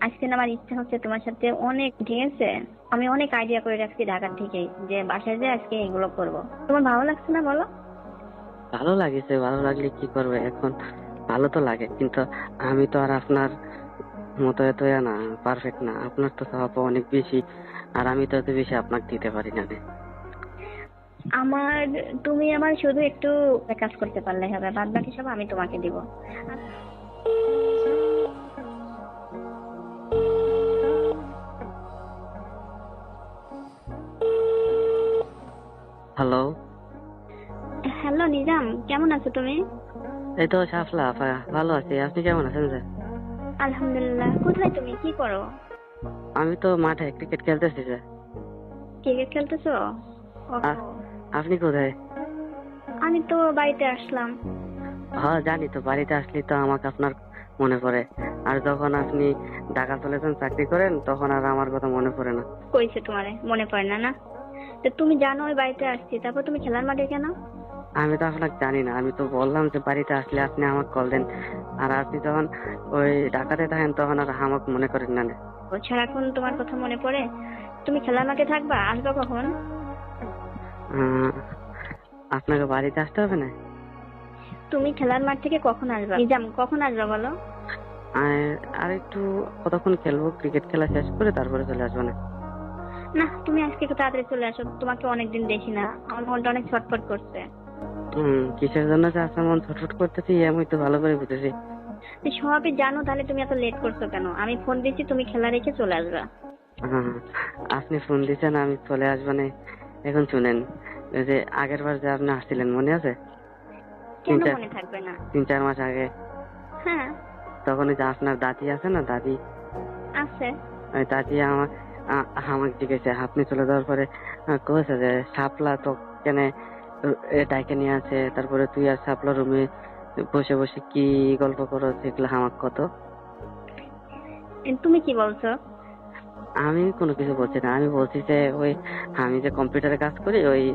আজকে আমার ইচ্ছা হচ্ছে তোমার সাথে অনেক ঠিক আছে আমি অনেক আইডিয়া করে রাখছি ঢাকা থেকে যে বাসায় যে আজকে এগুলো করব। তোমার ভালো লাগছে না বলো? ভালো লাগেছে ভালো লাগলে কি করবে? এখন ভালো তো লাগে কিন্তু আমি তো আর আপনার মতো এত না পারফেক্ট না। আপনার তো স্বভাব অনেক বেশি আর আমি তো এত বেশি আপনাকে দিতে পারি না। আমার তুমি আমার শুধু একটু কাজ করতে পারলে হবে বাদ বাকি সব আমি তোমাকে দিব। কেমন আছো তুমি? এই তো সাফলা আপা ভালো আছি। আপনি কেমন আছেন স্যার? আলহামদুলিল্লাহ। কোথায় তুমি? কি করো? আমি তো মাঠে ক্রিকেট খেলতেছি স্যার। ক্রিকেট খেলতেছো? আপনি কোথায়? আমি তো বাড়িতে আসলাম। হ্যাঁ জানি তো বাড়িতে আসলে তো আমাকে আপনার মনে পড়ে। আর যখন আপনি ঢাকা চলে যান চাকরি করেন তখন আর আমার কথা মনে পড়ে না। কইছে তোমারে মনে পড়ে না না? তো তুমি জানো ওই বাড়িতে আসছি। তারপর তুমি খেলার মাঠে কেন? আমি তো আপনাকে জানি না আমি তো বললাম যে বাড়িতে আসলে আপনি আমাকে কল দেন। আর আপনি যখন ওই ঢাকাতে থাকেন তখন আর আমাকে মনে করেন না। না। ও সারাক্ষণ তোমার কথা মনে পড়ে? তুমি খেলার মাঠে থাকবা? আসবে কখন? আপনাকে বাড়িতে আসতে হবে না? তুমি খেলার মাঠ থেকে কখন আসবা? নিজাম কখন আসবা বলো? আর একটু কতক্ষণ খেলব? ক্রিকেট খেলা শেষ করে তারপরে চলে আসব না? না তুমি আজকে একটু তাড়াতাড়ি চলে আসো। তোমাকে অনেকদিন দেখি না। আমার মনটা অনেক ছটফট করছে। কিসের জন্য আপনার মন ছটফট করতেছি আমি তো ভালো করে বুঝেছি। সবই জানো তাহলে তুমি এত লেট করছ কেন? আমি ফোন দিচ্ছি তুমি খেলা রেখে চলে আসবা। আপনি ফোন দিয়েছেন আমি চলে আসব না। এখন শুনেন যে আগের বার যে আপনি আসছিলেন মনে আছে? কেন মনে থাকবে না? তিন চার মাস আগে। হ্যাঁ। তখন ওই যে আপনার দাদি আছে না দাদি? আছে। ওই দাদি আমার আমাকে জিজ্ঞেসে আপনি চলে যাওয়ার পরে কয়েছে যে সাপলা তো কেন ডাইকে নিয়ে আছে তারপরে তুই আর সাপলা রুমে বসে বসে কি গল্প করো সেগুলো আমার কত? তুমি কি বলছো? আমি কোনো কিছু বলছি না আমি বলছি যে ওই আমি যে কম্পিউটারে কাজ করি ওই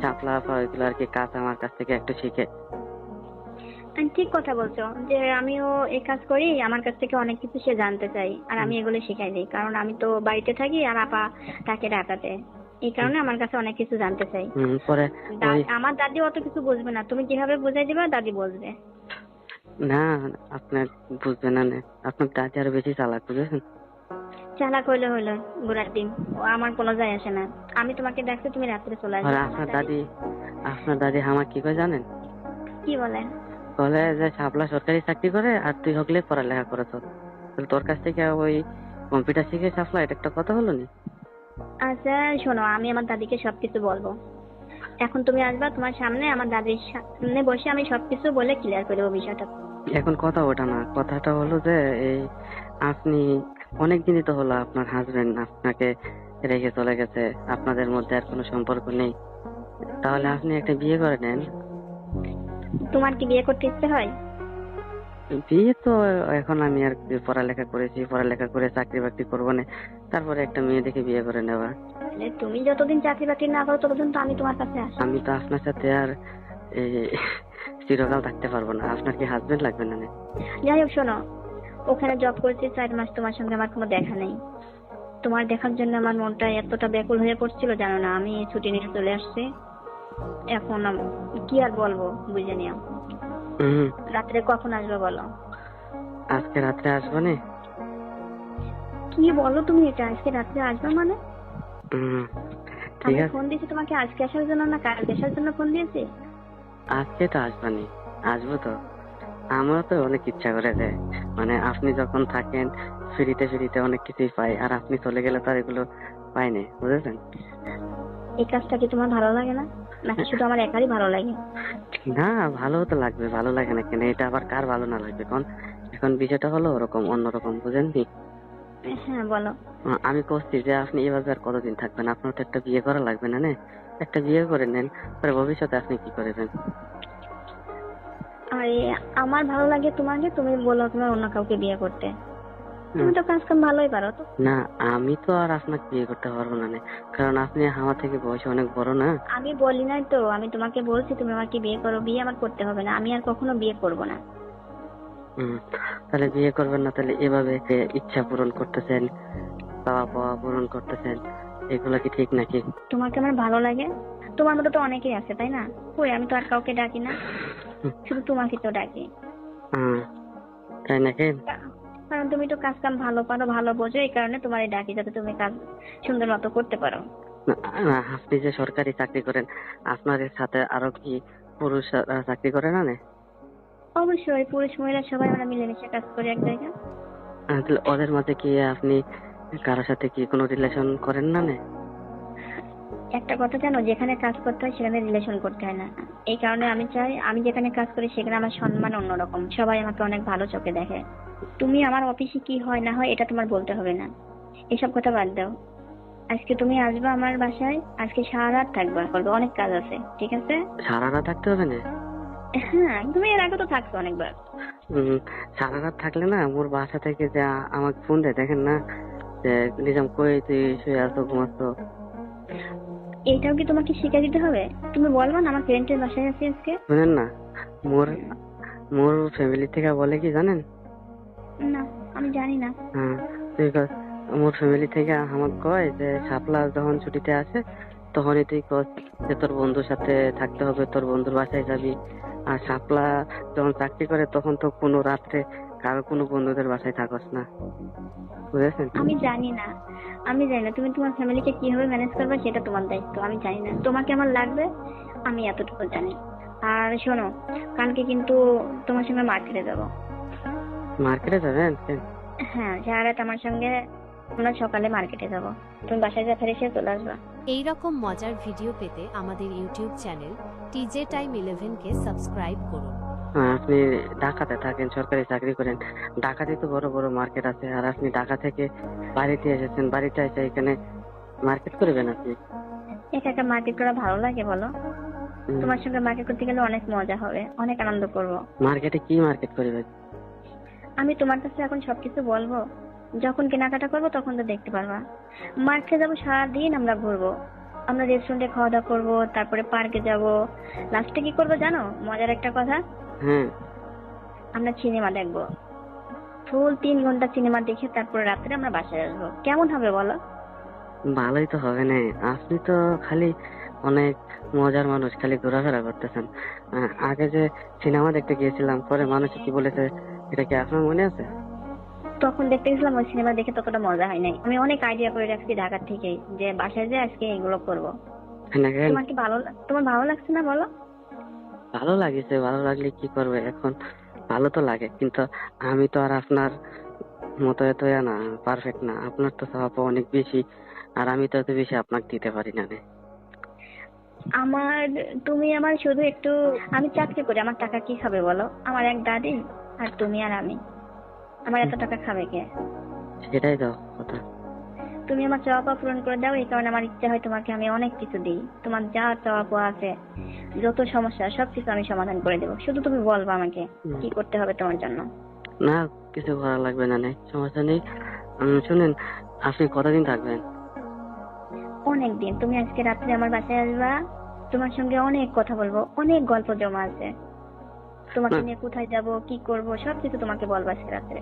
চাপলা ওইগুলো আর কি কাজ আমার কাছ থেকে একটু শিখে। ঠিক কথা বলছো যে আমিও এই কাজ করি আমার কাছ থেকে অনেক কিছু সে জানতে চাই আর আমি এগুলো শিখাই দিই কারণ আমি তো বাড়িতে থাকি আর আপা থাকে ঢাকাতে এই কারণে আমার কাছে অনেক কিছু জানতে চাই। পরে আমার দাদি অত কিছু বুঝবে না। তুমি কীভাবে বুঝাই দিবা দাদি বুঝবে না আপনার বুঝবেন না আপনার দাদি আরও বেশি চালাক বুঝেছেন? চালাক হইলে হইল ডিম। ও আমার কোনো যায় আসে না। আমি তোমাকে দেখছি তুমি রাত্রে চলে আসবে। আপনার দাদি আপনার দাদি আমার কি করে জানেন? কি বলে? বলে যে সাপলা সরকারি চাকরি করে আর তুই হকলে পড়ালেখা করেছ তাহলে তোর কাছ থেকে ওই কম্পিউটার শিখে সাপলা এটা একটা কথা হলো নি? আচ্ছা শোনো আমি আমার দাদিকে সবকিছু বলব। এখন তুমি আসবা তোমার সামনে আমার দাদির সামনে বসে আমি সবকিছু বলে ক্লিয়ার করে দেবো বিষয়টা। এখন কথা ওটা না কথাটা হলো যে এই আপনি অনেক দিনই তো হলো আপনার হাজবেন্ড আপনাকে রেখে চলে গেছে আপনাদের মধ্যে আর কোনো সম্পর্ক নেই। তাহলে আপনি একটা বিয়ে করে নেন। তোমার কি বিয়ে করতে ইচ্ছে হয়? বিয়ে তো এখন আমি আর পড়ালেখা করেছি পড়ালেখা করে চাকরি বাকরি করব না। তারপরে একটা মেয়ে দেখে বিয়ে করে নেওয়া। তুমি যতদিন চাকরি বাকরি না করো ততদিন তো আমি তোমার কাছে আসি। আমি তো আপনার সাথে আর চিরকাল থাকতে পারব না। আপনার কি হাজবেন্ড লাগবে না? যাই হোক শোনো। ওখানে জব করছি চার মাস তোমার সঙ্গে আমার কোনো দেখা নেই। তোমার দেখার জন্য আমার মনটা এতটা ব্যাকুল হয়ে পড়ছিল জানো না? আমি ছুটি নিয়ে চলে আসছি। এখন কি আর বলব বুঝে নিও। হুম, রাত্রে কখন আসবে বলো? আজকে রাত্রে আসব না? কি বলো তুমি এটা? আজকে রাত্রে আসবে মানে? আমি ফোন দিয়েছি তোমাকে আজকে আসার জন্য না কালকে আসার জন্য ফোন দিয়েছি? আজকে তো আসবানি আসব তো। আমারও তো অনেক ইচ্ছা করে যে মানে আপনি যখন থাকেন ফ্রিতে ফ্রিতে অনেক কিছুই পাই আর আপনি চলে গেলে তো আর এগুলো পাইনি বুঝেছেন? এই কাজটা কি তোমার ভালো লাগে না? নাকি শুধু আমার একারই ভালো লাগে? না ভালো তো লাগবে ভালো লাগে না কেন? এটা আবার কার ভালো না লাগবে? কারণ এখন বিষয়টা হলো ওরকম অন্যরকম বুঝেন নি হ্যাঁ বলো। আমি করছি যে আপনি এভাবে আর কতদিন থাকবেন? আপনার তো একটা বিয়ে করা লাগবে না নে? একটা বিয়ে করে নেন পরে ভবিষ্যতে আপনি কি করবেন? আরে আমার ভালো লাগে তোমাকে তুমি বলো তোমার অন্য কাউকে বিয়ে করতে। তুমি তো কাজ কাম ভালোই পারো তো? না আমি তো আর আপনাকে বিয়ে করতে পারব না নে। কারণ আপনি আমার থেকে বয়সে অনেক বড় না? আমি বলি নাই তো আমি তোমাকে বলছি তুমি আমাকে বিয়ে করো বিয়ে আমার করতে হবে না আমি আর কখনো বিয়ে করব না। তাহলে বিয়ে করবেন না তাহলে এভাবে ইচ্ছা পূরণ করতেছেন পাওয়া পাওয়া পূরণ করতেছেন এগুলো কি ঠিক নাকি? তোমাকে আমার ভালো লাগে? তোমার মতো তো অনেকেই আছে তাই না? কই আমি তো আর কাউকে ডাকি না। শুধু তোমাকে তো ডাকি। তাই নাকি? কারণ তুমি তো কাজ কাম ভালো পারো ভালো বোঝো এই কারণে তোমার ডাকি যাতে তুমি কাজ সুন্দর মতো করতে পারো। আপনি যে সরকারি চাকরি করেন আপনার সাথে আরও কি পুরুষ চাকরি করে না নে? অবশ্যই পুরুষ মহিলা সবাই আমরা মিলেমিশে কাজ করি এক জায়গায়। ওদের মাঝে কি আপনি কারোর সাথে কি কোনো রিলেশন করেন না নে? একটা কথা জানো যেখানে কাজ করতে হয় সেখানে রিলেশন করতে হয় না। এই কারণে আমি চাই আমি যেখানে কাজ করি সেখানে আমার সম্মান অন্যরকম। সবাই আমাকে অনেক ভালো চোখে দেখে। তুমি আমার অফিসে কি হয় না হয় এটা তোমার বলতে হবে না। এসব কথা বাদ দাও। আজকে তুমি আসবে আমার বাসায় আজকে সারা রাত থাকবা বলব অনেক কাজ আছে ঠিক আছে? সারা রাত থাকতে হবে না? হ্যাঁ তুমি এর আগে তো থাকছো অনেকবার। সারা রাত থাকলে না মোর বাসা থেকে যে আমাকে ফোন দেয় দেখেন না যে নিজাম কই তুই শুয়ে আছো ঘুমাচ্ছ? এইটাও কি তোমাকে শিখে দিতে হবে? তুমি বলবা না আমার ফ্রেন্ডের বাসায় আছি আজকে। শুনেন না মোর মোর ফ্যামিলি থেকে বলে কি জানেন? না আমি জানি না। হ্যাঁ তুই কস মোর ফ্যামিলি থেকে আমাকে কয় যে শাপলা যখন ছুটিতে আসে তখনই তুই কস যে তোর বন্ধুর সাথে থাকতে হবে তোর বন্ধুর বাসায় যাবি। আর শাপলা যখন চাকরি করে তখন তো কোনো রাত্রে কারও কোনো বন্ধুদের বাসায় থাকস না। বুঝেছেন? আমি জানি না। আমি জানি না। তুমি তোমার ফ্যামিলিকে কীভাবে ম্যানেজ করবে সেটা তোমার দায়িত্ব। আমি জানি না। তোমাকে আমার লাগবে আমি এতটুকু জানি। আর শোনো কালকে কিন্তু তোমার সঙ্গে মার্কেটে যাব। মার্কেটে যাবেন? হ্যাঁ রাত আমার সঙ্গে আমরা সকালে মার্কেটে যাব। তুমি বাসায় যা ফেরে চলে আসবা। এই রকম মজার ভিডিও পেতে আমাদের ইউটিউব চ্যানেল টিজে টাইম ইলেভেনকে সাবস্ক্রাইব করুন। আপনি ঢাকাতে থাকেন সরকারি চাকরি করেন ঢাকাতে তো বড় বড় মার্কেট আছে আর আপনি ঢাকা থেকে বাড়িতে এসেছেন বাড়িতে এসে এখানে মার্কেট করবেন আপনি? একা একা মার্কেট করা ভালো লাগে বলো? তোমার সঙ্গে মার্কেট করতে গেলে অনেক মজা হবে অনেক আনন্দ করব। মার্কেটে কি মার্কেট করবেন আমি তোমার কাছে এখন সবকিছু বলব। যখন কেনাকাটা করব তখন তো দেখতে পারবা। মার্কেটে যাব সারাদিন আমরা ঘুরবো। আমরা রেস্টুরেন্টে খাওয়া দাওয়া করব তারপরে পার্কে যাব। লাস্টে কি করব জানো? মজার একটা কথা? আমরা সিনেমা দেখব। ফুল তিন ঘণ্টা সিনেমা দেখে তারপরে রাত্রে আমরা বাসায় আসব। কেমন হবে বলো? ভালোই তো হবে না। আপনি তো খালি অনেক মজার মানুষ খালি ঘোরাফেরা করতেছেন। আগে যে সিনেমা দেখতে গিয়েছিলাম পরে মানুষ কি বলেছে এটা কি আপনার মনে আছে? তখন দেখতে গেছিলাম ওই সিনেমা দেখে ততটা মজা হয় নাই। আমি অনেক আইডিয়া করে রাখছি ঢাকার থেকেই যে বাসায় যে আজকে এগুলো করব। তোমার কি ভালো তোমার ভালো লাগছে না বলো? ভালো লাগেছে ভালো লাগলে কি করবে? এখন ভালো তো লাগে কিন্তু আমি তো আর আপনার মতো এত না পারফেক্ট না। আপনার তো স্বভাব অনেক বেশি আর আমি তো এত বেশি আপনাকে দিতে পারি না আমার তুমি আমার শুধু একটু আমি চাকরি করি আমার টাকা কি খাবে বলো? আমার এক দাদি আর তুমি আর আমি। আমার এত টাকা খাবে কে? সেটাই তো কথা। তুমি আমার চাওয়া পূরণ করে দাও এই কারণে আমার ইচ্ছা হয় তোমাকে আমি অনেক কিছু দিই। তোমার যা চাওয়া পাওয়া আছে যত সমস্যা সব কিছু আমি সমাধান করে দেবো। শুধু তুমি বলবা আমাকে কি করতে হবে তোমার জন্য। না কিছু করা লাগবে না নেই সমস্যা নেই। শুনেন আপনি কতদিন থাকবেন? অনেক দিন। তুমি আজকে রাত্রে আমার বাসায় আসবা তোমার সঙ্গে অনেক কথা বলব অনেক গল্প জমা আছে। তোমাকে নিয়ে কোথায় যাব কি করব সব কিছু তোমাকে বলব আজকে রাত্রে।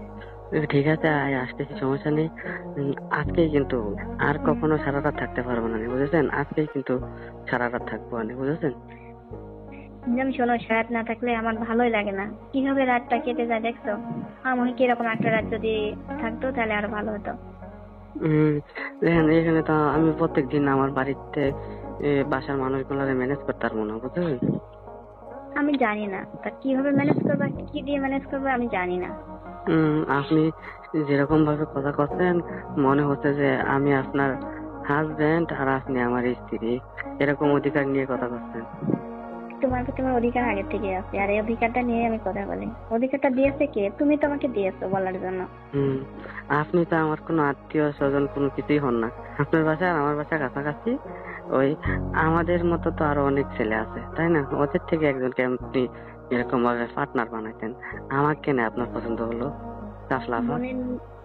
ঠিক আছে আয় আসতেছি সমস্যা নেই। উম, আজকেই কিন্তু আর কখনো সারা রাত থাকতে পারব না বুঝেছেন? আজকেই কিন্তু সারা রাত থাকব না বুঝেছেন? আমি শোনো সারাত না থাকলে আমার ভালোই লাগে না। কীভাবে রাতটা কেটে যায় দেখছ? আমার কি এরকম একটা রাত যদি থাকতো তাহলে আরও ভালো হতো। দেখেন এখানে তো আমি প্রত্যেকদিন আমার বাড়িতে বাসার মানুষগুলারে ম্যানেজ করতে পারব না বুঝলেন আমি জানি না। তা কীভাবে ম্যানেজ করব কি দিয়ে ম্যানেজ করবে আমি জানি না। আপনি যেরকম ভাবে কথা করছেন মনে হচ্ছে যে আমি আপনার হাজবেন্ড আর আপনি আমার স্ত্রী। এরকম অধিকার নিয়ে কথা করছেন তোমার প্রতি আমার অধিকার আগে থেকে আছে আর এই অধিকারটা নিয়ে আমি কথা বলি। অধিকারটা দিয়েছে কে? তুমি তো আমাকে দিয়েছ বলার জন্য। হুম আপনি তো আমার কোনো আত্মীয় স্বজন কোনো কিছুই হন না। আপনার বাসা আর আমার বাসা কাছাকাছি। ওই আমাদের মতো তো আরও অনেক ছেলে আছে তাই না? ওদের থেকে একজনকে আপনি এরকম ভাবে পার্টনার বানাইতেন। আমাকে কেন আপনার পছন্দ হলো? মনের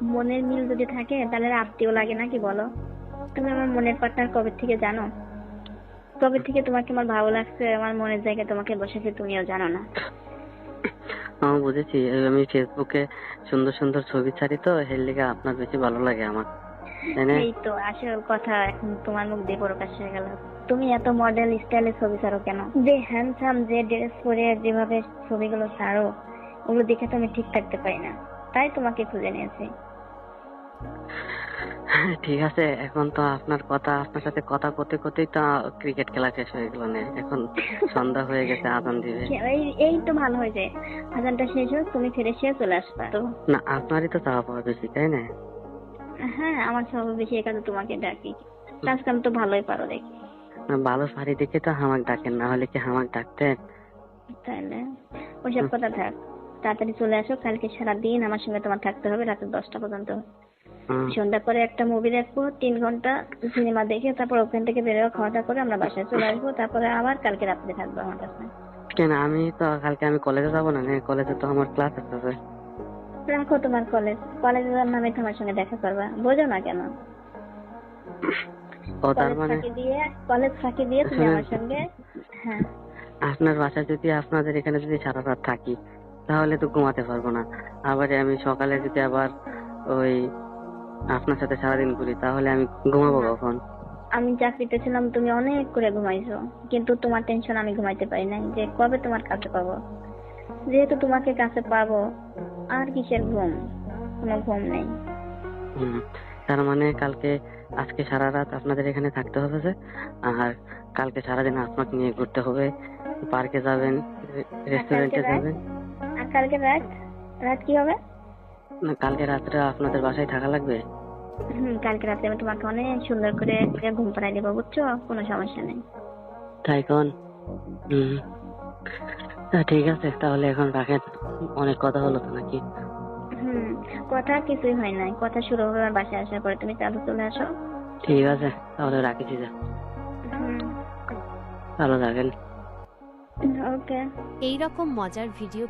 মনের মিল যদি থাকে তাহলে আত্মীয় লাগে না কি বলো? তুমি আমার মনের পার্টনার কবে থেকে জানো? কবে থেকে তোমাকে আমার ভালো লাগছে আমার মনের জায়গায় তোমাকে বসেছে তুমিও জানো না। আমি বুঝেছি। এই আমি ফেসবুকে সুন্দর সুন্দর ছবি ছাড়ি তো এর লিগে আপনার বেশি ভালো লাগে আমার। এই তো আসল কথা এখন তোমার মুখ দিয়ে প্রকাশ হয়ে গেল। তুমি এত মডেল স্টাইলে ছবি ছাড়ো কেন? যে হ্যান্ডসাম যে ড্রেস পরে যেভাবে ছবিগুলো ছাড়ো ওগুলো দেখে তো আমি ঠিক থাকতে পারি না। তাই তোমাকে খুঁজে নিয়েছি। হ্যাঁ, ঠিক আছে। এখন তো আপনার কথা আপনার সাথে কথা করতে করতেই তো ক্রিকেট খেলা শেষ হয়ে গেল না। এখন সন্ধ্যা হয়ে গেছে আদান দিবে। এই তো ভালো হয়েছে। আজানটা শেষ হোক তুমি ফিরে এসে চলে আসবা। তো না আপনারই তো চাওয়া পাওয়া বেশি তাই না? হ্যাঁ আমার সব বেশি এখানে তোমাকে ডাকি। কাজ কাম তো ভালোই পারো দেখি। না, ভালো শাড়ি দেখে তো হামাক ডাকেন না হলে কি হামাক ডাকতেন? তাহলে ওইসব কথা থাক। তাড়াতাড়ি চলে আসো কালকে সারাদিন আমার সঙ্গে তোমার থাকতে হবে রাত দশটা পর্যন্ত। হুম, সন্ধ্যা করে একটা মুভি দেখব তিন ঘণ্টা সিনেমা দেখে তারপর ওখান থেকে বেরোবো খাওয়া দাওয়া করে আমরা বাসায় চলে আসব তারপরে আবার কালকে রাত্রে থাকব আমার কাছে। কেন? আমি তো কালকে আমি কলেজে যাব না কলেজে তো আমার ক্লাস আছে রাখো তোমার কলেজ কলেজে যাওয়ার নামে তোমার সঙ্গে দেখা করবা। বোঝো না কেন? ও তার মানে দিয়ে কলেজ ফাঁকি দিয়ে তুমি। আমার সঙ্গে হ্যাঁ। আপনার বাসায় যদি আপনাদের এখানে যদি সারা রাত থাকি তাহলে তো ঘুমাতে পারব না। আবার আমি সকালে যদি আবার ওই আপনার সাথে সারাদিন ঘুরি তাহলে আমি ঘুমাবো কখন? আমি চাকরিতে ছিলাম তুমি অনেক করে ঘুমাইছো। কিন্তু তোমার টেনশন আমি ঘুমাইতে পারি নাই যে কবে তোমার কাছে পাবো। যেহেতু তোমাকে কাছে পাবো আর কিসের ঘুম? কোনো ঘুম নেই। তার মানে কালকে আজকে সারা রাত আপনাদের এখানে থাকতে হবে যে আর কালকে সারাদিন আপনাকে নিয়ে ঘুরতে হবে। পার্কে যাবেন রেস্টুরেন্টে? যাবেন। আর কালকে রাত? রাত কি হবে? না কালকে রাত্রে আপনাদের বাসায় থাকা লাগবে? হুম কালকে রাতে আমি তোমাকে অনেক সুন্দর করে ঘুম পাড়াই দেবো বুঝছ? কোনো সমস্যা নেই। তাই কোন? হুম। তা ঠিক আছে তাহলে এখন রাখেন। অনেক কথা হলো তো নাকি? হুম কথা কিছুই হয় নাই। কথা শুরু হবে আমার বাসায় আসার পরে। তুমি চালু চলে আসো। ঠিক আছে তাহলে রাখি যা। হুম। ভালো থাকেন। ওকে। এই রকম মজার ভিডিও